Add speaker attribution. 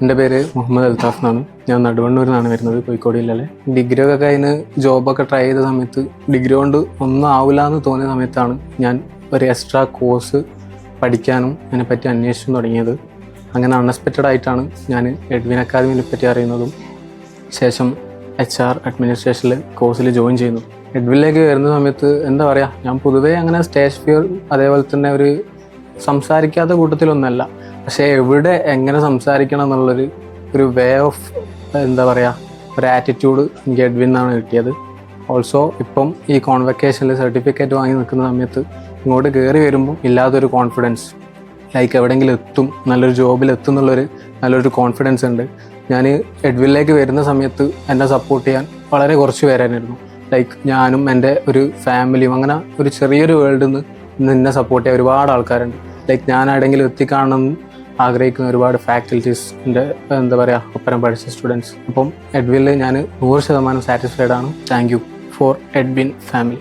Speaker 1: എന്റെ പേര് മുഹമ്മദ് അൽത്താഫ് എന്നാണ്. ഞാൻ നടുവണ്ണൂരിൽ വരുന്നത് കോഴിക്കോട് ജില്ലയിലെ. ഡിഗ്രി ഒക്കെ കഴിഞ്ഞ് ജോബൊക്കെ ട്രൈ ചെയ്ത സമയത്ത് ഡിഗ്രി കൊണ്ട് ഒന്നും ആവില്ല എന്ന് തോന്നിയ സമയത്താണ് ഞാൻ ഒരു എക്സ്ട്രാ കോഴ്സ് പഠിക്കാനും അതിനെപ്പറ്റി അന്വേഷിച്ചും തുടങ്ങിയത്. അങ്ങനെ അൺഎക്സ്പെക്റ്റഡ് ആയിട്ടാണ് ഞാൻ എഡ്വിൻ അക്കാദമിനെ പറ്റി അറിയുന്നതും ശേഷം എച്ച് ആർ അഡ്മിനിസ്ട്രേഷനിൽ കോഴ്സിൽ ജോയിൻ ചെയ്യുന്നു എഡ്വിനിലേക്ക് വരുന്ന സമയത്ത് എന്താ പറയുക ഞാൻ പൊതുവേ അങ്ങനെ സ്റ്റേജ് ഫിയർ അതേപോലെ തന്നെ ഒരു സംസാരിക്കാത്ത കൂട്ടത്തിലൊന്നല്ല. പക്ഷേ എവിടെ എങ്ങനെ സംസാരിക്കണം എന്നുള്ളൊരു ഒരു വേ ഓഫ് എന്താ പറയുക ഒരു ആറ്റിറ്റ്യൂഡ് എനിക്ക് എഡ്വിൻ നിന്നാണ് കിട്ടിയത്. ഓൾസോ ഇപ്പം ഈ കോൺവെക്കേഷനിൽ സർട്ടിഫിക്കറ്റ് വാങ്ങി നിൽക്കുന്ന സമയത്ത് ഇങ്ങോട്ട് കയറി വരുമ്പോൾ ഇല്ലാത്തൊരു കോൺഫിഡൻസ് ലൈക്ക് എവിടെയെങ്കിലും എത്തും നല്ലൊരു ജോബിൽ എത്തും എന്നുള്ളൊരു നല്ലൊരു കോൺഫിഡൻസ് ഉണ്ട്. ഞാൻ എഡ്വിലേക്ക് വരുന്ന സമയത്ത് എന്നെ സപ്പോർട്ട് ചെയ്യാൻ വളരെ കുറച്ച് പേരായിരുന്നു. ലൈക്ക് ഞാനും എന്റെ ഒരു ഫാമിലിയും അങ്ങനെ ഒരു ചെറിയൊരു വേൾഡിൽ നിന്ന് നിന്നെ സപ്പോർട്ട് ചെയ്യാൻ ഒരുപാട് ആൾക്കാരുണ്ട്. ലൈക്ക് ഞാൻ എത്തിക്കാണെന്ന് ആഗ്രഹിക്കുന്ന ഒരുപാട് ഫാക്കൽറ്റീസിന്റെ എന്താ പറയുക ഒപ്പരം പഠിച്ച സ്റ്റുഡൻസ് അപ്പം എഡ്വിനിൽ ഞാൻ നൂറ് ശതമാനം സാറ്റിസ്ഫൈഡ് ആണ്. Thank you for Edwin family